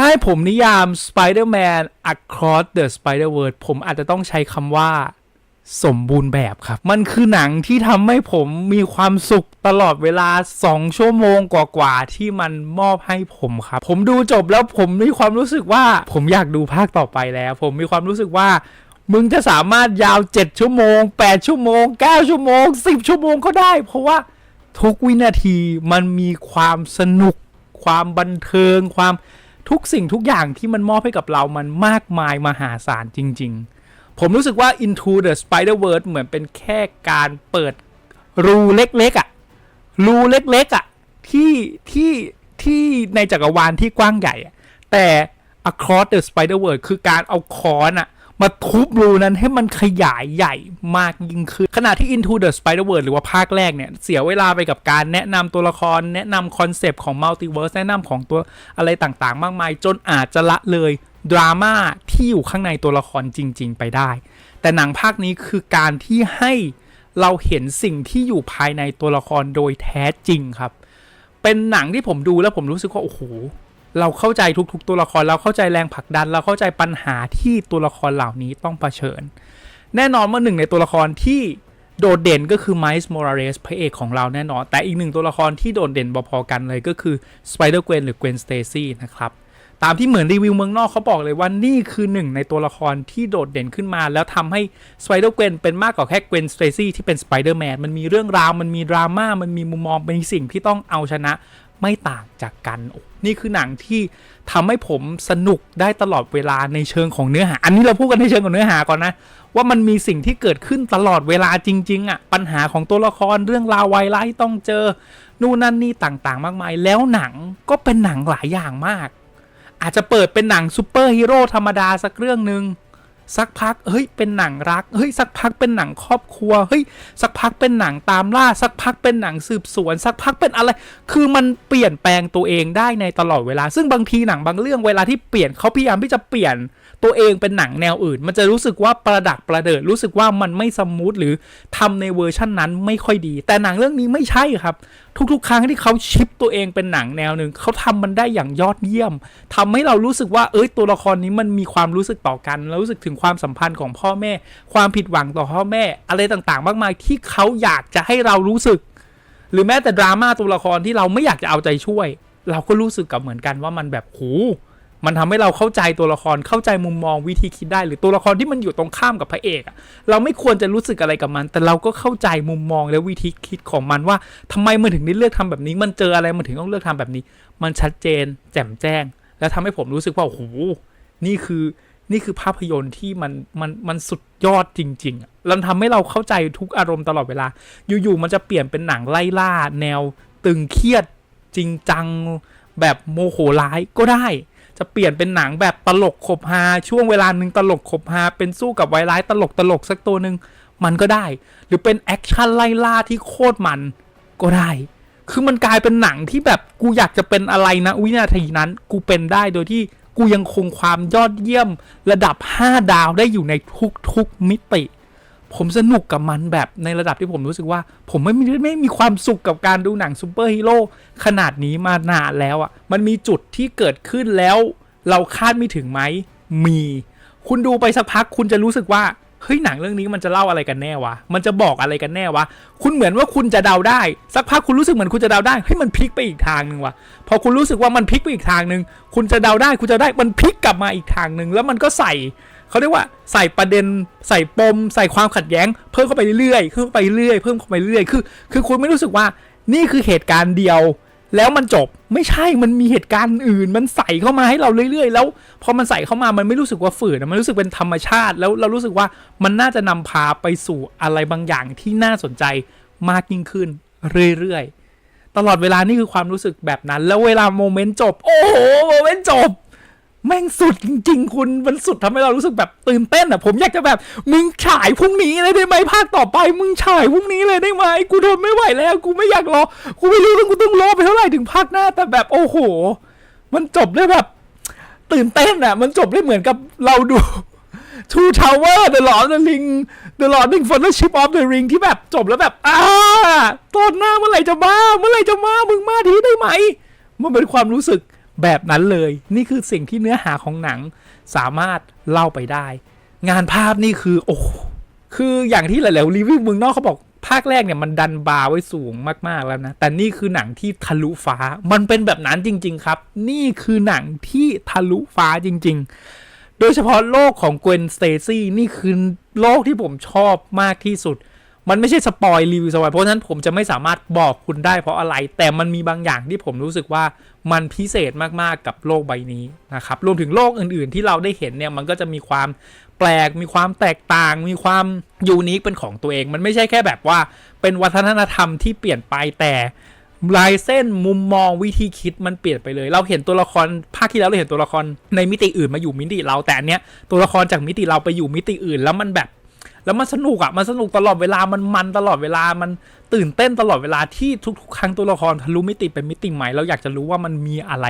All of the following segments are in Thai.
ถ้าให้ผมนิยาม Spider-Man Across the Spider-Verse ผมอาจจะต้องใช้คำว่าสมบูรณ์แบบครับ มันคือหนังที่ทำให้ผมมีความสุขตลอดเวลา 2 ชั่วโมงกว่าๆที่มันมอบให้ผมครับ ผมดูจบแล้วผมมีความรู้สึกว่า ผมอยากดูภาคต่อไปแล้ว ผมมีความรู้สึกว่า มึงจะสามารถยาว 7 ชั่วโมง 8 ชั่วโมง 9 ชั่วโมง 10 ชั่วโมงก็ได้ เพราะว่าทุกวินาทีมันมีความสนุก ความบันเทิงความ ทุกสิ่งทุกอย่างที่มันมอบให้กับเรามันมากมายมหาศาลจริง ๆ ผมรู้สึกว่า Into the Spider-Verse เหมือนเป็นแค่การเปิดรูเล็กๆอะ่ะรูเล็กๆอะ่ะที่ที่ที่ในจักรวาลที่กว้างใหญ่อะแต่ Across the Spider-Verse คือการเอาค้อนอะ มาทุบรูนั้นให้มันขยายใหญ่มากยิ่งขึ้น ขณะที่ Into the Spider-Verse หรือว่าภาคแรกเนี่ย เสียเวลาไปกับการแนะนำตัวละคร แนะนำคอนเซปต์ของ Multiverse แนะนำของตัวอะไรต่างๆ มากมาย จนอาจจะละเลยดราม่าที่อยู่ข้างในตัวละครจริง ๆ ไปได้ แต่หนังภาคนี้คือการที่ให้เราเห็นสิ่งที่อยู่ภายในตัวละครโดยแท้จริงครับ เป็นหนังที่ผมดูแล้วผมรู้สึกว่าโอ้โห เราเข้าใจทุก ๆ ตัวละครเราเข้าใจแรงผลักดัน เราเข้าใจปัญหาที่ตัวละครเหล่านี้ต้องเผชิญ แน่นอนว่าหนึ่งในตัวละครที่โดดเด่นก็คือไมส์มอราเรสพระเอกของเราแน่นอน แต่อีกหนึ่งตัวละครที่โดดเด่นพอๆกันเลยก็คือสไปเดอร์เกวนหรือเกวนสเตซี่นะครับตามที่เหมือนรีวิวเมืองนอกเขาบอกเลยว่านี่คือหนึ่งในตัวละครที่โดดเด่นขึ้นมา แล้วทำให้สไปเดอร์เกวนเป็นมากกว่าแค่เกวนสเตซี่ที่เป็นสไปเดอร์แมนมันมีเรื่องราว มันมีดราม่ามันมีมุมมองเป็นสิ่งที่ต้องเอาชนะ ไม่ต่างจากกันโอ้นี่คือหนังที่ทำให้ผมสนุกได้ตลอดเวลาในเชิงของเนื้อหา อันนี้เราพูดกันในเชิงของเนื้อหาก่อนนะ ว่ามันมีสิ่งที่เกิดขึ้นตลอดเวลาจริง ๆอะ่ะปัญหาของตัวละครเรื่องราวไวไลท์ต้องเจอ นู่นนั่นนี่ต่างๆ มากมาย แล้วหนังก็เป็นหนังหลายอย่างมาก อาจจะเปิดเป็นหนังซูเปอร์ฮีโร่ธรรมดาสักเรื่องหนึ่ง สักพักเฮ้ยเป็นหนังรักเฮ้ยสักพักเป็นหนังครอบครัวเฮ้ยสักพักเป็นหนังตามล่าสักพักเป็นหนังสืบสวน สักพักเป็นอะไร คือมันเปลี่ยนแปลงตัวเองได้ในตลอดเวลา ซึ่งบางทีหนังบางเรื่องเวลาที่เปลี่ยนเขาพยายามที่จะเปลี่ยนตัวเองเป็นหนังแนวอื่น มันจะรู้สึกว่าประดักประเดิดรู้สึกว่ามันไม่สมูทหรือทำในเวอร์ชั่นนั้นไม่ค่อยดี แต่หนังเรื่องนี้ไม่ใช่ครับทุกๆ ครั้งที่เขาชิปตัวเองเป็นหนังแนวหนึ่งเขาทำมันได้อย่างยอดเยี่ยมทำให้เรารู้สึกว่าเอ้ยตัวละครนี้มันมีความรู้สึกต่อกันแล้วรู้สึกถึงความสัมพันธ์ของพ่อแม่ ความผิดหวังต่อพ่อแม่ อะไรต่างๆ มากมายที่เขาอยากจะให้เรารู้สึก หรือแม้แต่ดราม่าตัวละครที่เราไม่อยากจะเอาใจช่วย เราก็รู้สึกกับเหมือนกันว่ามันแบบโห มันทำให้เราเข้าใจตัวละครเข้าใจมุมมองวิธีคิดได้หรือตัวละครที่มันอยู่ตรงข้ามกับพระเอกอะเราไม่ควรจะรู้สึกอะไรกับมัน แต่เราก็เข้าใจมุมมองและวิธีคิดของมันว่าทำไมมันถึงได้เลือกทำแบบนี้ มันเจออะไรมันถึงต้องเลือกทำแบบนี้ มันชัดเจน แจ่มแจ้ง แล้วทำให้ผมรู้สึกว่าโอ้โหนี่คือนี่คือภาพยนตร์ที่มันมันมันสุดยอดจริงๆอะมันทำให้เราเข้าใจทุกอารมณ์ตลอดเวลา อยู่ๆมันจะเปลี่ยนเป็นหนังไล่ล่า แนวตึงเครียดจริงจังแบบโมโหร้ายก็ได้ จะเปลี่ยนเป็นหนังแบบตลกขบฮาช่วงเวลาหนึ่งตลกขบฮาเป็นสู้กับไวร้ายตลกตลกสักตัวหนึ่งมันก็ได้ หรือเป็นแอคชั่นไล่ล่าที่โคตรมันก็ได้ คือมันกลายเป็นหนังที่แบบกูอยากจะเป็นอะไรนะวินาทีนั้น กูเป็นได้โดยที่กูยังคงความยอดเยี่ยมระดับ 5 ดาวได้อยู่ในทุกๆมิติ ผมสนุกกับมันแบบในระดับที่ผมรู้สึกว่า ผมไม่มีไม่มีความสุขกับการดูหนังซูเปอร์ฮีโร่ขนาดนี้มานานแล้วอะ่ะ มันมีจุดที่เกิดขึ้นแล้ว เราคาดไม่ถึงไหมมี คุณดูไปสักพักคุณจะรู้สึกว่าเฮ้ยหนังเรื่องนี้มันจะเล่าอะไรกันแน่วะ มันจะบอกอะไรกันแน่วะ คุณเหมือนว่าคุณจะเดาได้ สักพักคุณรู้สึกเหมือนคุณจะเดาได้ เฮ้ยมันพลิกไปอีกทางหนึ่งวะพอคุณรู้สึกว่ามันพลิกไปอีกทางหนึ่งคุณจะเดาได้ คุณจะได้ มันพลิกกลับมาอีกทางหนึ่งแล้วมันก็ใส่ เขาเรียกว่าใส่ประเด็นใส่ปม ใส่ความขัดแย้ง เพิ่มเข้าไปเรื่อยๆเพิ่มเข้าไปเรื่อยเพิ่มเข้าไปเรื่อยคือ คือคุณไม่รู้สึกว่านี่คือเหตุการณ์เดียว แล้วมันจบไม่ใช่มันมีเหตุการณ์อื่น มันใส่เข้ามาให้เราเรื่อยๆ แล้วพอมันใส่เข้ามามันไม่รู้สึกว่าฝืนมันรู้สึกเป็นธรรมชาติ แล้วเรารู้สึกว่ามันน่าจะนำพาไปสู่อะไรบางอย่างที่น่าสนใจมากยิ่งขึ้นเรื่อยๆ ตลอดเวลานี่คือความรู้สึกแบบนั้น แล้วเวลาโมเมนต์จบ โอ้โหโมเมนต์จบ แม่งสุดจริง ๆ คุณมันสุดทำให้เรารู้สึกแบบตื่นเต้นอะ ผมอยากจะแบบ มึงฉายพรุ่งนี้เลยได้ไหมภาคต่อไป มึงฉายพรุ่งนี้เลยได้ไหมกูทนไม่ไหวแล้ว กูไม่อยากรอ กูไม่รู้ว่ากูต้องรอไปเท่าไหร่ถึงภาคหน้า แต่แบบโอ้โห มันจบได้แบบ ตื่นเต้นอะ มันจบได้เหมือนกับเราดู Two Tower The Lord of the Ring The Lord of the Fellowship of the Ring ที่แบบจบแล้วแบบอ้าตอนหน้าเมื่อไหร่จะมาเมื่อไหร่จะมามึงมาทีได้ไหม มันเป็นความรู้สึก แบบนั้นเลย นี่คือสิ่งที่เนื้อหาของหนังสามารถเล่าไปได้ งานภาพนี่คือโอ้คืออย่างที่หลายๆรีวิวเมืองนอกเขาบอกภาคแรกเนี่ยมันดันบาร์ไว้สูงมากๆแล้วนะ แต่นี่คือหนังที่ทะลุฟ้า มันเป็นแบบนั้นจริง ๆ ครับ นี่คือหนังที่ทะลุฟ้าจริง ๆ โดยเฉพาะโลกของ Gwen Stacy นี่คือโลกที่ผมชอบมากที่สุด มันไม่ใช่สปอยรีวิวสปอยเพราะฉะนั้นผมจะไม่สามารถบอกคุณได้เพราะอะไร แต่มันมีบางอย่างที่ผมรู้สึกว่ามันพิเศษมากๆกับโลกใบนี้นะครับรวมถึงโลกอื่นๆ ที่เราได้เห็นเนี่ยมันก็จะมีความแปลก มีความแตกต่าง มีความยูนิคเป็นของตัวเอง มันไม่ใช่แค่แบบว่าเป็นวัฒนธรรมที่เปลี่ยนไปแต่ลายเส้นมุมมองวิธีคิดมันเปลี่ยนไปเลย เราเห็นตัวละครภาคที่แล้วเราเห็นตัวละครในมิติอื่นมาอยู่มิติเราแต่อันเนี้ยตัวละครจากมิติเราไปอยู่มิติอื่น แล้วมันแบบ แล้วมันสนุกอะ่ะมันสนุกตลอดเวลามันมันตลอดเวลามันตื่นเต้นตลอดเวลาที่ทุกๆ ครั้งตัวละครทะลุมิติเป็นมิติใหม่เราอยากจะรู้ว่ามันมีอะไร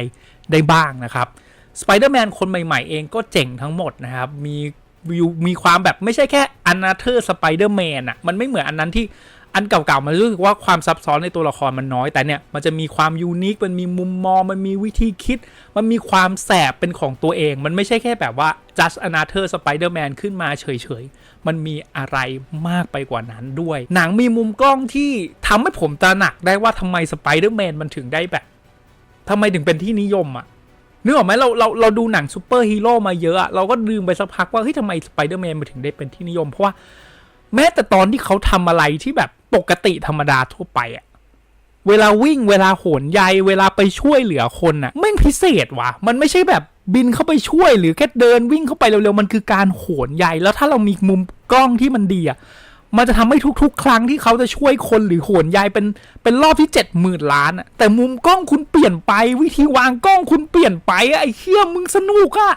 ได้บ้างนะครับสไปเดอร์แมนคนใหม่ๆ เองก็เจ๋งทั้งหมดนะครับมีวิวมีความแบบไม่ใช่แค่อันาเธอร์สไปเดอร์แมนอะมันไม่เหมือนอันนั้นที่อันเก่าๆ มันรู้สึกว่าความซับซ้อนในตัวละครมันน้อยแต่เนี่ย มันจะมีความยูนิค มันมีมุมมอง มันมีวิธีคิด มันมีความแสบเป็นของตัวเอง มันไม่ใช่แค่แบบว่า just another Spider-Man ขึ้นมาเฉยๆ มันมีอะไรมากไปกว่านั้นด้วย หนังมีมุมกล้องที่ทำให้ผมตระหนักได้ว่าทำไม Spider-Man มันถึงได้แบบทำไมถึงเป็นที่นิยมอะนึกออกไหมเราเราเราดูหนังซูเปอร์ฮีโร่มาเยอะอะ เราก็ลืมไปสักพักว่าเฮ้ยทำไมสไปเดอร์แมนมันถึงได้เป็นที่นิยม เพราะว่าแม้แต่ตอนที่เขาทำอะไรที่แบบปกติธรรมดาทั่วไปอะเวลาวิ่งเวลาโหนใยเวลาไปช่วยเหลือคนอะแม่งพิเศษว่ะ มันไม่ใช่แบบ บินเข้าไปช่วยหรือแค่เดินวิ่งเข้าไปเร็วๆ มันคือการโหนใยแล้วถ้าเรามีมุมกล้องที่มันดีอะมันจะทำให้ทุกๆ ครั้งที่เขาจะช่วยคนหรือโหนใยเป็นเป็นรอบที่เจ็ดหมื่นล้านอะแต่มุมกล้องคุณเปลี่ยนไป วิธีวางกล้องคุณเปลี่ยนไปไอ้เชี่ยมึงสนุกอะ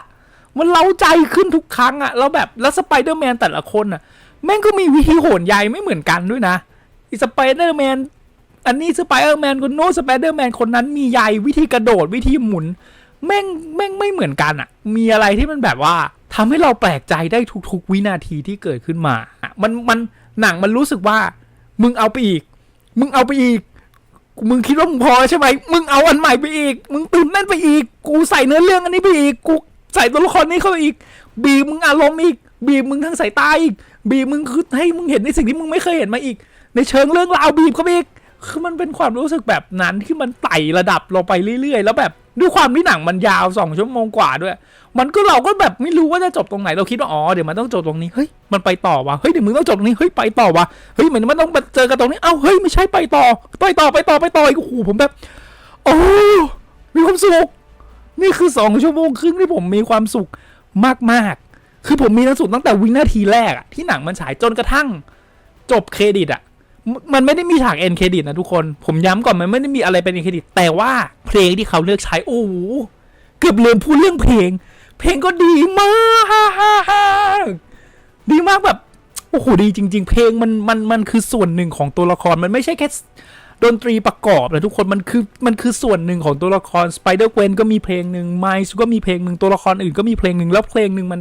มันเล้าใจขึ้นทุกครั้งอะแล้วแบบแล้วสไปเดอร์แมนแต่ละคนอะแม่งก็มีวิธีโหนใยไม่เหมือนกันด้วยนะอีสไปเดอร์แมนอันนี้สไปเดอร์แมนคนโน้สไปเดอร์แมนคนนั้นมีใยวิธีกระโดดวิธีหมุน แม่งแม่งไม่เหมือนกันอะมีอะไรที่มันแบบว่าทำให้เราแปลกใจได้ทุกๆ วินาทีที่เกิดขึ้นมาอะมันมันหนังมันรู้สึกว่า มึงเอาไปอีก มึงเอาไปอีก มึงคิดว่ามึงพอใช่ไหมมึงเอาอันใหม่ไปอีก มึงตื่นเต้นไปอีก กูใส่เนื้อเรื่องอันนี้ไปอีก กูใส่ตัวละครนี้เข้าไปอีก บีบมึงอารมณ์อีก บีบมึงทั้งสายตาอีก บีบมึงคือให้มึงเห็นในสิ่งที่มึงไม่เคยเห็นมาอีก ในเชิงเรื่องราวบีบเข้าไปอีก คือมันเป็นความรู้สึกแบบนั้นที่มันไต่ระดับเราไปเรื่อยๆ แล้วแบบด้วยความที่หนังมันยาวสองชั่วโมงกว่าด้วย มันก็เราก็แบบไม่รู้ว่าจะจบตรงไหนเราคิดว่าอ๋อเดี๋ยวมันต้องจบตรงนี้เฮ้ยมันไปต่อวะเฮ้ยเดี๋ยวมึงต้องจบตรงนี้เฮ้ยไปต่อวะเฮ้ยเหมือนมันต้องเจอกันตรงนี้เอ้าเฮ้ยไม่ใช่ไปต่อไปต่อไปต่อไปต่ออีกโอ้โหผมแบบโอ้มีความสุขนี่คือสองชั่วโมงครึ่งที่ผมมีความสุขมากๆ คือผมมีความสุขตั้งแต่วินาทีแรกอะที่หนังมันฉายจนกระทั่ง จบเครดิตอะ มันไม่ได้มีฉากเอ็นเครดิตนะทุกคน ผมย้ำก่อนมันไม่ได้มีอะไรเป็นเอ็นเครดิต แต่ว่าเพลงที่เขาเลือกใช้โอ้โหเกือบลืมพูดเรื่องเพลง เพลงก็ดีมากดีมากแบบโอ้โหดีจริง ๆ เพลงมันมันมันคือส่วนหนึ่งของตัวละครมันไม่ใช่แค่ ดนตรีประกอบนะทุกคนมันคือมันคือส่วนหนึ่งของตัวละคร Spider Gwen ก็มีเพลงหนึ่ง m i l e s ก็มีเพลงหนึ่งตัวละครอื่นก็มีเพลงหนึ่งแล้วเพลงหนึ่งมัน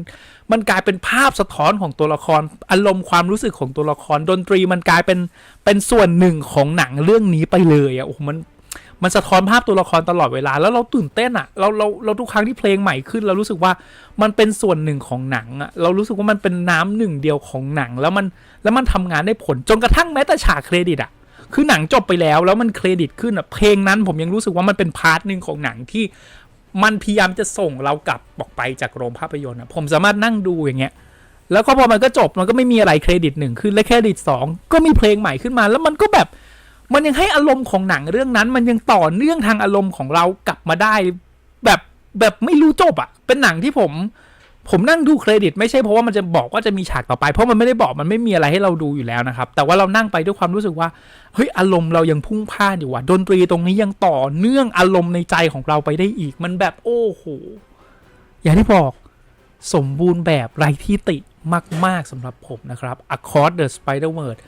มันกลายเป็นภาพสะท้อนของตัวละครอารมณ์ความรู้สึกของตัวละครดนตรีมันกลายเป็นเป็นส่วนหนึ่งของหนังเรื่องนี้ไปเลยอะโอ้โหมันมันสะท้อนภาพตัวละครตลอดเวลา แล้วเราตื่นเต้นอะเราเราเราทุกครั้งที่เพลงใหม่ขึ้น เรารู้สึกว่ามันเป็นส่วนหนึ่งของหนังอะเรารู้สึกว่ามันเป็นน้ำหนึ่งเดียวของหนัง แล้วมันแล้วมันทำงานได้ผลจนกระทั่งแม้แต่ฉากเครดิตอะ คือหนังจบไปแล้วแล้วมันเครดิตขึ้นอะเพลงนั้นผมยังรู้สึกว่ามันเป็นพาร์ทหนึ่งของหนังที่มันพยายามจะส่งเรากลับออกไปจากโรงภาพยนตร์อะผมสามารถนั่งดูอย่างเงี้ยแล้วก็พอมันก็จบมันก็ไม่มีอะไรเครดิตหนึ่งขึ้นและเครดิตสองก็มีเพลงใหม่ขึ้นมา แล้วมันก็แบบมันยังให้อารมณ์ของหนังเรื่องนั้น มันยังต่อเนื่องทางอารมณ์ของเรากลับมาได้ แบบแบบไม่รู้จบอะเป็นหนังที่ผม ผมนั่งดูเครดิต ไม่ใช่เพราะว่ามันจะบอกว่าจะมีฉากต่อไป เพราะมันไม่ได้บอกมันไม่มีอะไรให้เราดูอยู่แล้วนะครับ แต่ว่าเรานั่งไปด้วยความรู้สึกว่าเฮ้ยอารมณ์เรายังพุ่งพ่านอยู่ว่ะดนตรีตรงนี้ยังต่อเนื่องอารมณ์ในใจของเราไปได้อีกมันแบบโอ้โหอย่างที่บอกสมบูรณ์แบบไรที่ติมาก ๆสำหรับผมนะครับ Across the Spider-Verse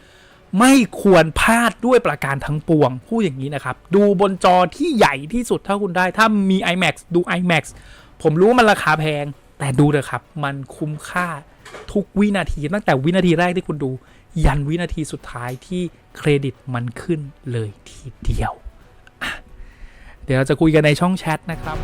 ไม่ควรพลาดด้วยประการทั้งปวงพูดอย่างนี้นะครับ ดูบนจอที่ใหญ่ที่สุดถ้าคุณได้ ถ้ามี IMAX ดู IMAX ผมรู้ว่ามันราคาแพง แต่ดูเถอะครับ มันคุ้มค่าทุกวินาที ตั้งแต่วินาทีแรกที่คุณดู ยันวินาทีสุดท้ายที่เครดิตมันขึ้นเลยทีเดียว เดี๋ยวเราจะคุยกันในช่องแชทนะครับ